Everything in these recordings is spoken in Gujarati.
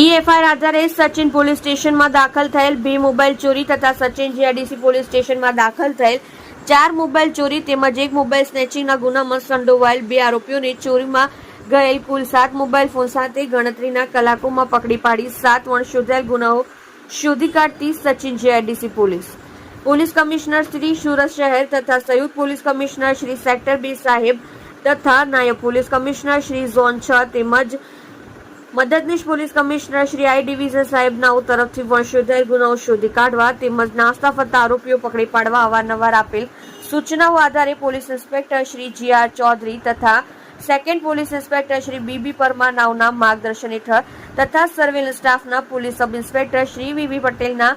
ઈ એફઆઈઆર આધારે સચિન પોલીસ સ્ટેશનમાં દાખલ થયેલ બે મોબાઈલ ચોરી તથા સચિન જીઆરડીસી પોલીસ સ્ટેશનમાં દાખલ થયેલ ચાર મોબાઈલ ચોરી તેમજ એક મોબાઈલ સ્નેચિંગના ગુનામાં સંડોવાયેલ બે આરોપીઓને ચોરીમાં ગયેલ કુલ સાત મોબાઈલ ફોન સાથે ગણતરીના કલાકોમાં પકડી પાડી સાત વણ શોધાયેલ ગુનાઓ શોધી કાઢતી Sachin GRDC police. Police commissioner Shri Surat શહેર તથા સંયુક્ત police commissioner Shri sector B સાહેબ તથા નાયબ પોલીસ કમિશનર શ્રી ઝોન છ તેમજ મદદનીશ police commissioner Shri I division સાહેબના તરફથી વર્ષોધાયેલ ગુનાઓ શોધી કાઢવા તેમજ નાસ્તા ફરતા આરોપીઓ પકડી પાડવા અવારનવાર આપેલ સૂચનાઓ આધારે police inspector Shri G R Chaudhari તથા second police inspector Shri B B Parmar નાવના માર્ગદર્શન હેઠળ તથા સર્વેલન્સ સ્ટાફના police sub inspector Shri V V પટેલના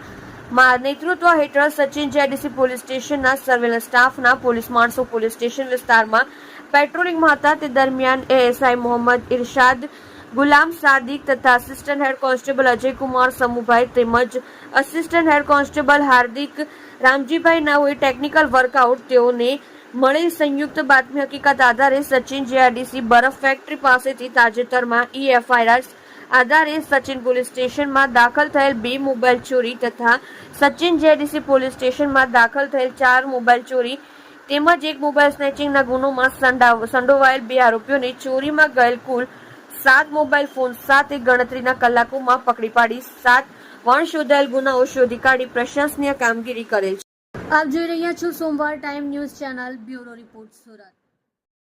નેતૃત્વ હેઠળ સચિન જેડીસી પોલીસ સ્ટેશનના સર્વેલન્સ સ્ટાફના પોલીસ માણસો પોલીસ સ્ટેશન વિસ્તારમાં પેટ્રોલિંગમાં હતા. તે દરમિયાન એએસઆઈ મોહમ્મદ ઇરશાદ ગુલામ સાદિક તથા assistant head constable Ajaykumar Samubhai તેમજ assistant head constable Hardik Ramjibhai નાઓએ technical workout તેઓને મળેલ સંયુક્ત બાતમી હકીકત આધારે સચિન જીઆરડીસી બરફ ફેક્ટરી પાસેથી તાજેતરમાં ઈ એફઆઈઆર આધારે સચિન પોલીસ સ્ટેશનમાં દાખલ થયેલ બે મોબાઈલ ચોરી તથા સચિન જીઆરડીસી પોલીસ સ્ટેશનમાં દાખલ થયેલ ચાર મોબાઈલ ચોરી તેમજ એક મોબાઈલ સ્નેચિંગના ગુનોમાં સંડાવ- સંડોવાયેલ બે આરોપીઓને ચોરીમાં ગયેલ કુલ સાત મોબાઈલ ફોન સાથે ગણતરીના કલાકોમાં પકડી પાડી સાત વણ શોધાયેલ ગુનાઓ શોધી કાઢી પ્રશંસનીય કામગીરી કરેલ છે. આપ જોઈ રહ્યા છો સોમવાર time news channel bureau report Surat.